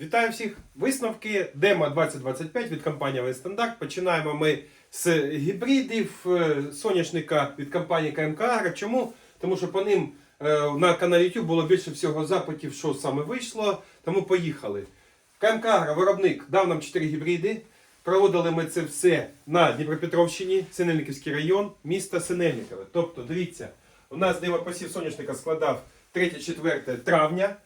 Вітаю всіх! Висновки Дема 2025 від компанії Вестандарт. Починаємо ми з гібридів е, соняшника від компанії КМК Агро. Чому? Тому що по ним е, на каналі YouTube було більше всього запитів, що саме вийшло. Тому поїхали. КМК Агро, виробник, дав нам 4 гібриди. Проводили ми це все на Дніпропетровщині, Синельниківський район, місто Синельникове. Тобто, дивіться, у нас дивопосів соняшника складав 3-4 травня.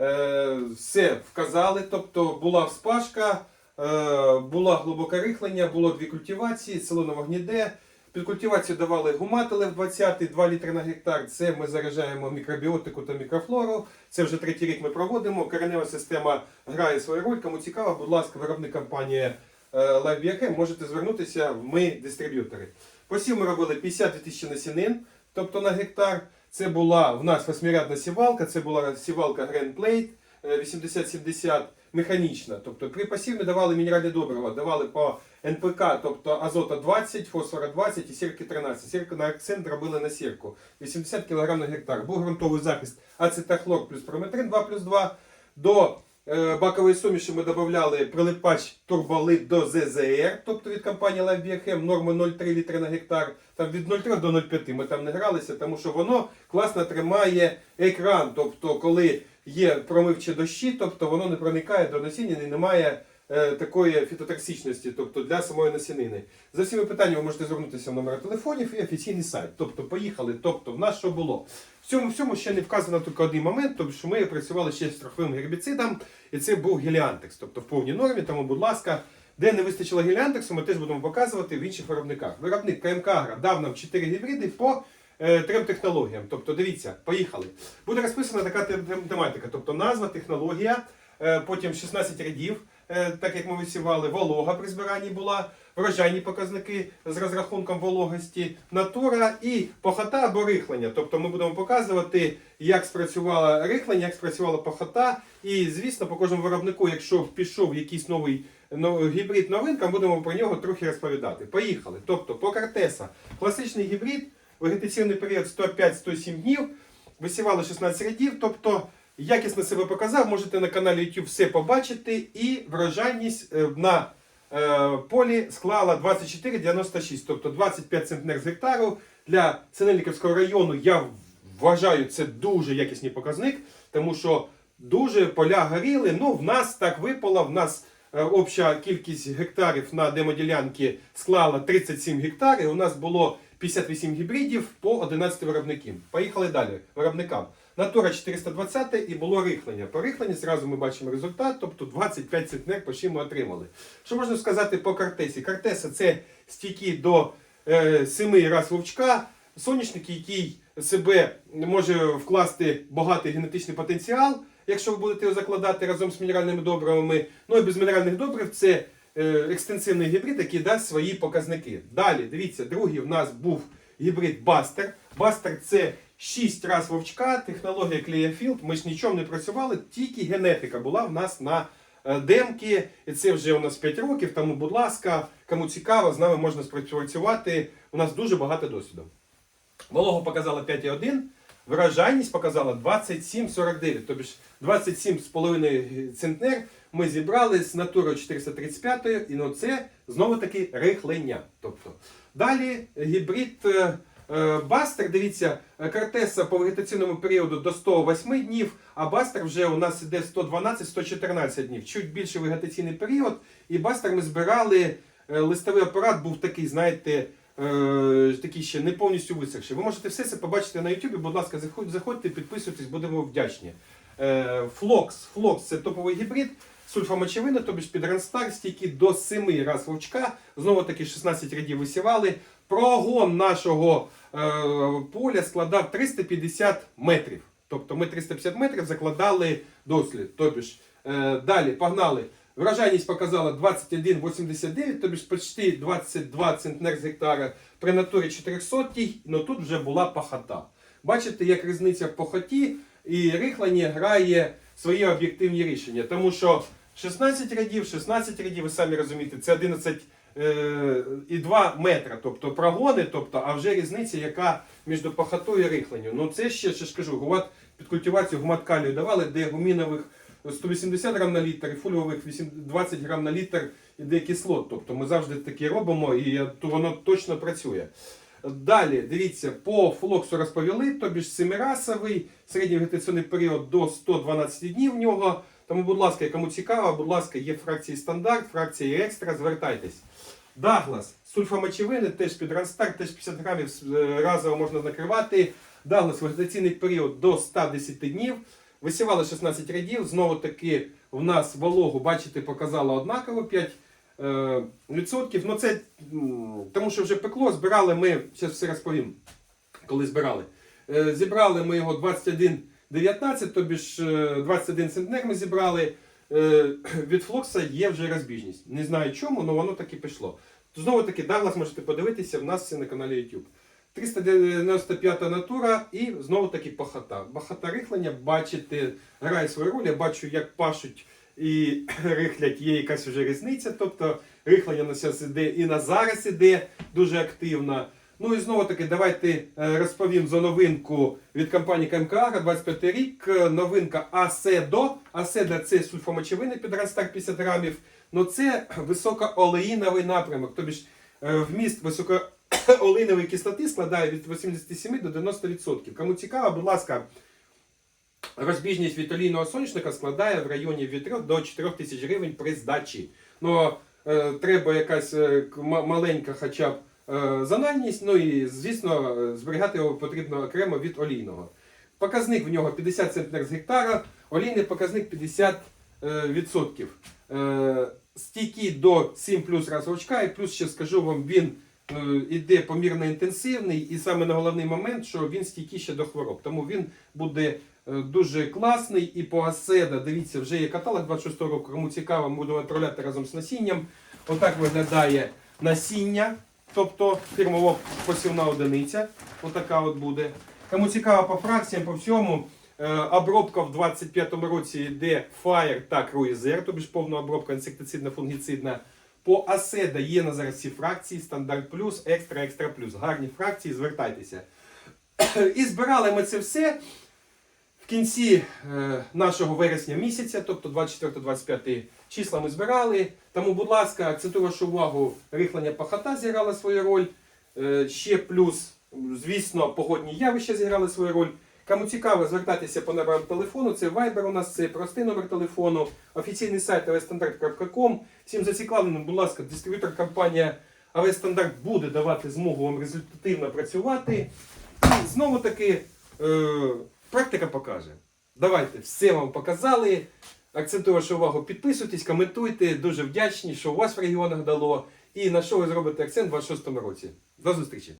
Е, все вказали, тобто була вспашка, е, була глибоке рихлення, було дві культивації, село Новогніде. Під культивацію давали гумателев 20, 2 літри на гектар. Це ми заражаємо мікробіотику та мікрофлору. Це вже третій рік ми проводимо. Коренева система грає свою роль. Кому цікаво, будь ласка, виробник компанії LiveBioChem, можете звернутися, ми дистриб'ютори. Посів ми робили 52 тисячі насінин, тобто на гектар. Це була в нас восьмирядна сівалка, це була сівалка Grand Plate е, 8070 механічна. Тобто при посіві ми давали мінеральне добрива, давали по НПК, тобто азота 20, фосфора 20 і сірки 13. Сірку на акцент робили на сірку. 80 кг на гектар. Був ґрунтовий захист ацетахлор плюс прометрин 2 плюс 2. До е, бакової суміші ми додавали прилипач турболит до ЗЗР, тобто від компанії LiveBioChem, норми 0,3 літри на гектар, там від 0,3 до 0,5 ми там не гралися, тому що воно класно тримає екран. Тобто, коли є промивчі дощі, тобто воно не проникає до насіння і немає е, такої фітотоксичності, тобто для самої насінини. За всіми питаннями ви можете звернутися в номер телефонів і офіційний сайт. Тобто, поїхали. Тобто, в нас що було? В цьому всьому ще не вказано тільки один момент, тому що ми працювали ще з страховим гербіцидом, і це був геліантекс, тобто в повній нормі. Тому, будь ласка, де не вистачило геліантексу, ми теж будемо показувати в інших виробниках. Виробник КМК Агро дав нам 4 гібриди по е, трьом технологіям. Тобто, дивіться, поїхали. Буде розписана така тем- тем- тематика, тобто назва, технологія, е, потім 16 рядів, е, так як ми висівали, волога при збиранні була, врожайні показники з розрахунком вологості, натура і похота або рихлення. Тобто ми будемо показувати, як спрацювало рихлення, як спрацювала похота. І, звісно, по кожному виробнику, якщо пішов якийсь новий гібрид новинка, будемо про нього трохи розповідати. Поїхали. Тобто, по картеса, класичний гібрид, вегетаційний період 105-107 днів, висівали 16 рядів, тобто якісно себе показав, можете на каналі YouTube все побачити, і врожайність е, на е, полі склала 24,96, тобто 25 центнер з гектару. Для Синельниківського району я вважаю це дуже якісний показник, тому що дуже поля горіли. Ну, в нас так випало, в нас е, обща кількість гектарів на демоділянки склала 37 гектарів. У нас було 58 гібридів по 11 виробників. Поїхали далі виробникам. Натура 420 і було рихлення. По рихленню зразу ми бачимо результат, тобто 25 центнер почти ми отримали. Що можна сказати по картесі? Картеса це стійкі до е, 7 раз вовчка, соняшник, який себе може вкласти багатий генетичний потенціал, якщо ви будете його закладати разом з мінеральними добривами. Ну і без мінеральних добрив це е, екстенсивний гібрид, який дасть свої показники. Далі, дивіться, другий в нас був гібрид Бастер. Бастер це 6 раз вовчка, технологія Клеяфілд. Ми ж нічого не працювали, тільки генетика була в нас на е, демки. І це вже у нас 5 років. Тому, будь ласка, кому цікаво, з нами можна спрацювати. У нас дуже багато досвіду. Вологу показала 5,1, врожайність показала 27,49, тобто 27,5 центнер ми зібрали з натурою 435 і ну це знову таки рихлення. Тобто. Далі гібрид е, Бастер, дивіться, е, картеса по вегетаційному періоду до 108 днів, а Бастер вже у нас іде 112-114 днів. Чуть більший вегетаційний період. І Бастер ми збирали, е, листовий апарат був такий, знаєте, е, такий ще не повністю висохший. Ви можете все це побачити на YouTube. Будь ласка, заходьте, підписуйтесь, будемо вдячні. Е, Флокс. Флокс це топовий гібрид. Сульфамочевина, тобі ж під Ранстар, стільки до 7 раз вовчка. Знову таки 16 рядів висівали. Прогон нашого е, поля складав 350 метрів. Тобто ми 350 метрів закладали дослід. Тобі е, далі погнали. Врожайність показала 21,89, тобі почти 22 центнер з гектара при натурі 400, але тут вже була пахота. Бачите, як різниця в похоті і рихленні грає свої об'єктивні рішення. Тому що 16 рядів, 16 рядів, ви самі розумієте, це 11 е, і 2 метра, тобто прогони, тобто, а вже різниця, яка між пахотою і рихленню. Ну це ще, ще ж гумат, під культивацію гумат калію давали, де гумінових 180 грам на літр, і фульових 20 грам на літр іде кислот. Тобто ми завжди таке робимо і воно точно працює. Далі, дивіться, по флоксу розповіли, тобі ж семирасовий, середній вегетаційний період до 112 днів в нього. Тому, будь ласка, кому цікаво, будь ласка, є фракції стандарт, фракції екстра, звертайтесь. Даглас, сульфамочевини, теж під Ранстар, теж 50 грамів е, разово можна накривати. Даглас, вегетаційний період до 110 днів. Висівали 16 рядів. Знову таки в нас вологу, бачите, показала однаково 5 е, відсотків. Ну це тому що вже пекло, збирали ми, зараз все розповім, коли збирали. Е, зібрали ми його 21,19, тобі ж е, 21 центнер ми зібрали. Е, від флокса є вже розбіжність. Не знаю чому, але воно таки пішло. Знову таки, Даглас можете подивитися в нас на каналі YouTube. 395 натура і знову таки пахота. Пахота рихлення, бачите, грає свою роль. Я бачу, як пашуть і рихлять, є якась вже різниця. Тобто рихлення на зараз іде і на зараз іде дуже активно. Ну і знову таки, давайте е, розповім за новинку від компанії КМКА 25 рік. Е, Новинка Аседо. Аседо це сульфомочевини під Ранстар 50 грамів. Ну це високоолеїновий напрямок. Тобі ж е, вміст високоолеїнової кислоти складає від 87 до 90%. Кому цікаво, будь ласка, розбіжність від олійного соняшника складає в районі від 3 до 4 тисяч гривень при здачі. Ну, треба якась маленька хоча б зональність, ну і, звісно, е, зберігати його потрібно окремо від олійного. Показник в нього 50 центнер з гектара, олійний показник 50%. е. Е, Стійкий до 7 плюс розручка, і плюс ще скажу вам, він е, іде помірно інтенсивний, і саме на головний момент, що він стійкий ще до хвороб. Тому він буде е, дуже класний. І по Аседа, дивіться, вже є каталог 26 року. Кому цікаво, будемо відправляти разом з насінням. Отак виглядає насіння, тобто фірмова посівна одиниця. Отака от буде. Кому цікаво по фракціям, по всьому. е, Обробка в 25-му році йде Fire та Cruiser, ж повна обробка інсектицидна, фунгіцидна. По Аседа є на зараз ці фракції, стандарт плюс, екстра, екстра плюс. Гарні фракції, звертайтеся. І збирали ми це все в кінці е, нашого вересня місяця, тобто 24-25 числа ми збирали. Тому, будь ласка, акцентую вашу увагу, рихлення пахота зіграла свою роль. Е, ще плюс, звісно, погодні явища зіграли свою роль. Кому цікаво, звертайтеся по номерам телефону. Це Viber у нас, це простий номер телефону, офіційний сайт avstandard.com. Всім зацікавленим, будь ласка, дистриб'ютор компанія Авестандарт буде давати змогу вам результативно працювати. І знову таки, е, практика покаже. Давайте, все вам показали. Акцентую вашу увагу, підписуйтесь, коментуйте. Дуже вдячні, що у вас в регіонах дало. І на що ви зробите акцент у 26 році. До зустрічі!